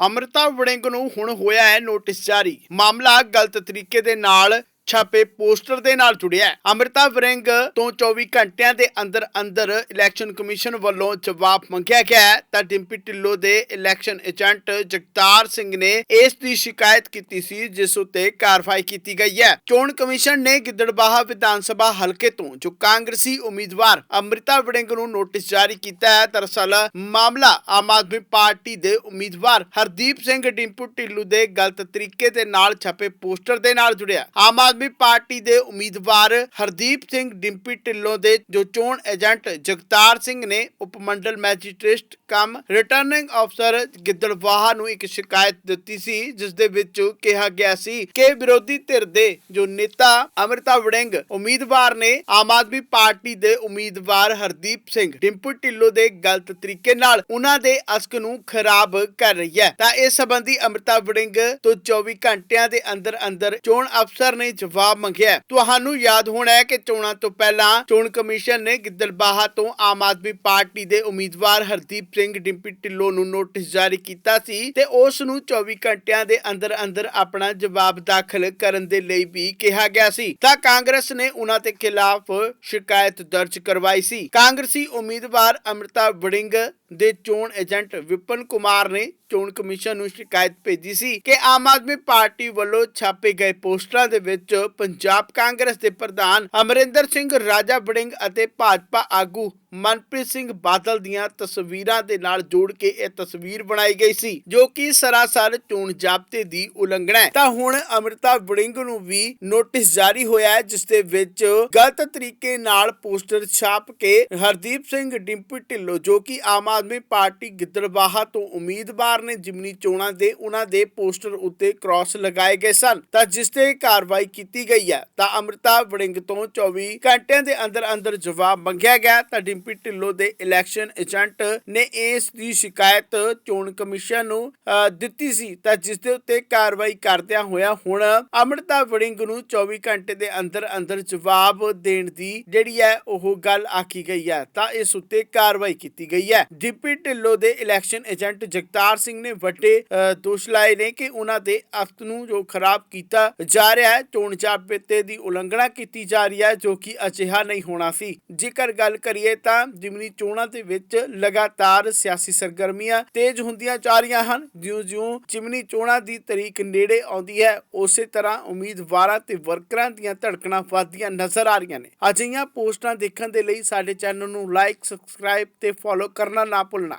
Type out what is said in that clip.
ਅਮ੍ਰਿਤਾ ਵੜਿੰਗ ਨੂੰ ਹੁਣ ਹੋਇਆ ਹੈ ਨੋਟਿਸ ਜਾਰੀ। ਮਾਮਲਾ ਗਲਤ ਤਰੀਕੇ ਦੇ ਨਾਲ ਛਾਪੇ ਪੋਸਟਰ ਦੇ ਨਾਲ ਜੁੜਿਆ ਹੈ। ਅਮ੍ਰਿਤਾ ਵੜਿੰਗ ਤੋਂ 24 ਘੰਟਿਆਂ ਦੇ ਅੰਦਰ ਅੰਦਰ ਇਲੈਕਸ਼ਨ ਕਮਿਸ਼ਨ ਵੱਲੋਂ ਜਵਾਬ ਮੰਗਿਆ ਗਿਆ ਹੈ ਤਾਂ ਡਿੰਪੀ ਢਿੱਲੋਂ ਦੇ ਇਲੈਕਸ਼ਨ ਏਜੰਟ ਜਗਤਾਰ ਸਿੰਘ ਨੇ ਇਸ ਦੀ ਸ਼ਿਕਾਇਤ ਕੀਤੀ ਸੀ, ਜਿਸ ਉੱਤੇ ਕਾਰਵਾਈ ਕੀਤੀ ਗਈ ਹੈ। ਚੋਣ ਕਮਿਸ਼ਨ ਨੇ ਗਿੱਦੜਬਾਹਾ ਵਿਧਾਨ ਸਭਾ ਹਲਕੇ ਤੋਂ ਜੋ ਕਾਂਗਰਸੀ ਉਮੀਦਵਾਰ ਅਮ੍ਰਿਤਾ ਵਰਿੰਗ ਨੂੰ ਨੋਟਿਸ ਜਾਰੀ ਕੀਤਾ ਹੈ, ਦਰਅਸਲ ਮਾਮਲਾ ਆਮ ਆਦਮੀ ਪਾਰਟੀ ਦੇ ਉਮੀਦਵਾਰ ਹਰਦੀਪ ਸਿੰਘ ਡਿੰਪੂ ਢਿੱਲੂ ਦੇ ਗਲਤ ਤਰੀਕੇ ਦੇ ਨਾਲ ਛਪੇ ਪੋਸਟਰ ਦੇ ਨਾਲ ਜੁੜਿਆ। ਆਮ ਆਦਮੀ ਪਾਰਟੀ ਦੇ ਉਮੀਦਵਾਰ ਹਰਦੀਪ ਸਿੰਘ ਡਿੰਪੀ ਢਿੱਲੋਂ ਦੇ ਜੋ ਚੋਣ ਏਜੰਟ ਜਗਤਾਰ ਸਿੰਘ ਨੇ ਉਪ ਮੈਜਿਸਟ੍ਰੇਟ ਕਮ ਰਿਟਰਨਿੰਗ ਅਫਸਰ ਗਿੱਦੜਵਾਹਾ ਨੂੰ ਇੱਕ ਸ਼ਿਕਾਇਤ ਦਿੱਤੀ ਸੀ, ਜਿਸ ਦੇ ਵਿੱਚ ਕਿਹਾ ਗਿਆ ਸੀ ਕਿ ਵਿਰੋਧੀ ਧਿਰ ਦੇ ਜੋ ਨੇਤਾ ਅਮ੍ਰਿਤਾ ਵੜਿੰਗ ਉਮੀਦਵਾਰ ਨੇ ਆਮ ਆਦਮੀ ਪਾਰਟੀ ਦੇ ਉਮੀਦਵਾਰ ਹਰਦੀਪ ਸਿੰਘ ਡਿੰਪੂ ਢਿੱਲੋਂ ਦੇ ਗਲਤ ਤਰੀਕੇ ਨਾਲ ਉਹਨਾਂ ਦੇ ਅਸਕ ਨੂੰ ਖਰਾਬ ਕਰ ਰਹੀ ਹੈ। ਤਾਂ ਇਸ ਸੰਬੰਧੀ ਅਮ੍ਰਿਤਾ ਵੜਿੰਗ ਤੋਂ 24 ਘੰਟਿਆਂ ਦੇ ਅੰਦਰ ਅੰਦਰ ਚੋਣ ਅਫਸਰ ਨੇ ਜਵਾਬ ਮੰਗਿਆ। ਤੁਹਾਨੂੰ ਯਾਦ ਹੋਣਾ ਹੈ ਕਿ ਚੋਣਾਂ ਤੋਂ ਪਹਿਲਾਂ ਚੋਣ ਕਮਿਸ਼ਨ ਨੇ ਗਿੱਦੜਬਾਹਾ ਤੋਂ ਆਮ ਆਦਮੀ ਪਾਰਟੀ ਦੇ ਉਮੀਦਵਾਰ ਹਰਦੀਪ ਸਿੰਘ ਡਿੰਪੀ ਢਿੱਲੋਂ ਨੂੰ ਨੋਟਿਸ ਜਾਰੀ ਕੀਤਾ ਸੀ ਤੇ ਉਸ ਨੂੰ 24 ਘੰਟਿਆਂ ਦੇ ਅੰਦਰ ਅੰਦਰ ਆਪਣਾ ਜਵਾਬ ਦਾਖਲ ਕਰਨ ਦੇ ਲਈ ਵੀ ਕਿਹਾ ਗਿਆ ਸੀ। ਤਾਂ ਕਾਂਗਰਸ ਨੇ ਉਹਨਾਂ ਦੇ ਖਿਲਾਫ ਸ਼ਿਕਾਇਤ ਦਰਜ ਕਰਵਾਈ ਸੀ। ਕਾਂਗਰਸੀ ਉਮੀਦਵਾਰ ਅਮ੍ਰਿਤਾ ਵੜਿੰਗ ਦੇ ਚੋਣ ਏਜੰਟ ਵਿਪਨ ਕੁਮਾਰ ਨੇ ਚੋਣ ਕਮਿਸ਼ਨ ਨੂੰ ਸ਼ਿਕਾਇਤ ਭੇਜੀ ਸੀ ਕਿ ਆਮ ਆਦਮੀ ਪਾਰਟੀ ਵੱਲੋਂ ਛਾਪੇ ਗਏ ਪੋਸਟਰਾਂ ਦੇ ਵਿੱਚ ਪੰਜਾਬ ਕਾਂਗਰਸ ਦੇ ਪ੍ਰਧਾਨ ਅਮਰਿੰਦਰ ਸਿੰਘ ਰਾਜਾ ਵੜਿੰਗ ਅਤੇ ਭਾਜਪਾ ਆਗੂ ਮਨਪ੍ਰੀਤ ਸਿੰਘ ਬਾਦਲ ਦੀਆਂ ਤਸਵੀਰਾਂ ਦੇ ਨਾਲ ਜੋੜ ਕੇ ਇਹ ਤਸਵੀਰ ਬਣਾਈ ਗਈ ਸੀ, ਜੋ ਕਿ ਸਰਾਸਰ ਚੋਣ ਜਾਬਤੇ ਦੀ ਉਲੰਘਣਾ ਹੈ। ਤਾਂ ਹੁਣ ਅਮ੍ਰਿਤਾ ਵੜਿੰਗ ਨੂੰ ਵੀ ਨੋਟਿਸ ਜਾਰੀ ਹੋਇਆ ਹੈ, ਜਿਸ ਦੇ ਵਿੱਚ ਗਲਤ ਤਰੀਕੇ ਨਾਲ ਪੋਸਟਰ ਛਾਪ ਕੇ ਹਰਦੀਪ ਸਿੰਘ ਡਿੰਪੀ ਢਿੱਲੋਂ, ਜੋ ਕਿ ਆਮ ਆਦਮੀ ਪਾਰਟੀ ਗਿੱਦੜਬਾਹਾ ਤੋਂ ਉਮੀਦਵਾਰ ਨੇ ਜਿਮਨੀ ਚੋਣਾਂ ਦੇ ਉਹਨਾਂ ਦੇ ਪੋਸਟਰ ਉੱਤੇ ਕ੍ਰਾਸ ਲਗਾਏ ਗਏ ਸਨ। ਤਾਂ ਜਿਸ ਤੇ ਕਾਰਵਾਈ ਕੀਤੀ ਗਈ ਹੈ, ਤਾਂ ਅਮ੍ਰਿਤਾ ਵੜਿੰਗ ਤੋਂ 24 ਘੰਟਿਆਂ ਦੇ ਅੰਦਰ ਅੰਦਰ ਜਵਾਬ ਮੰਗਿਆ ਗਿਆ ਤਾਂ ਡਿੰਪੀ ਢਿੱਲੋਂ ਦੇ ਇਲੈਕਸ਼ਨ ਏਜੰਟ ਨੇ ਇਸ ਦੀ ਸ਼ਿਕਾਇਤ ਚੋਣ ਕਮਿਸ਼ਨ ਨੂੰ ਦਿੱਤੀ ਸੀ। ਤਾਂ ਜਿਸ ਦੇ ਉੱਤੇ ਕਾਰਵਾਈ ਕਰਦਿਆਂ ਹੋਇਆ ਹੁਣ ਅਮ੍ਰਿਤਾ ਵੜਿੰਗ ਨੂੰ 24 ਘੰਟੇ ਦੇ ਅੰਦਰ ਅੰਦਰ ਜਵਾਬ ਦੇਣ ਦੀ ਜਿਹੜੀ ਹੈ ਉਹ ਗੱਲ ਆਖੀ ਗਈ ਹੈ। ਤਾਂ ਇਸ ਉੱਤੇ ਕਾਰਵਾਈ ਕੀਤੀ ਗਈ ਹੈ। ਡਿੰਪੀ ਢਿੱਲੋਂ ਦੇ ਇਲੈਕਸ਼ਨ ਏਜੰਟ ਜਗਤਾਰ ਸਿੰਘ ਨੇ ਵੱਡੇ ਦੋਸ਼ ਲਾਏ ਨੇ ਕਿ ਉਹਨਾਂ ਦੇ ਅਫਤ ਨੂੰ ਜੋ ਖਰਾਬ ਕੀਤਾ ਜਾ ਰਿਹਾ ਹੈ, ਚੋਣ ਜਾਬਤੇ ਦੀ ਉਲੰਘਣਾ ਕੀਤੀ ਜਾ ਰਹੀ ਹੈ, ਜੋ ਕਿ ਅਜਿਹਾ ਨਹੀਂ ਹੋਣਾ ਸੀ। ਜੇਕਰ ਗੱਲ ਕਰੀਏ ਤਾਂ ਜਿਮਨੀ ਚੋਣਾਂ ਦੇ ਵਿੱਚ ਲਗਾਤਾਰ ਸਿਆਸੀ ਸਰਗਰਮੀਆਂ ਤੇਜ਼ ਹੁੰਦੀਆਂ ਜਾ ਰਹੀਆਂ ਹਨ। ਜਿਉਂ-ਜਿਉਂ ਜਿਮਨੀ ਚੋਣਾਂ ਦੀ ਤਰੀਕ ਨੇੜੇ ਆਉਂਦੀ ਹੈ, ਉਸੇ ਤਰ੍ਹਾਂ ਉਮੀਦਵਾਰਾਂ ਤੇ ਵਰਕਰਾਂ ਦੀਆਂ ਧੜਕਣਾਂ ਵੱਧਦੀਆਂ ਨਜ਼ਰ ਆ ਰਹੀਆਂ ਨੇ। ਅਜਿਹੀਆਂ ਪੋਸਟਾਂ ਦੇਖਣ ਦੇ ਲਈ ਸਾਡੇ ਚੈਨਲ ਨੂੰ ਲਾਈਕ, ਸਬਸਕ੍ਰਾਈਬ ਤੇ ਫੋਲੋ ਕਰਨਾ ਨਾ ਭੁੱਲਣਾ।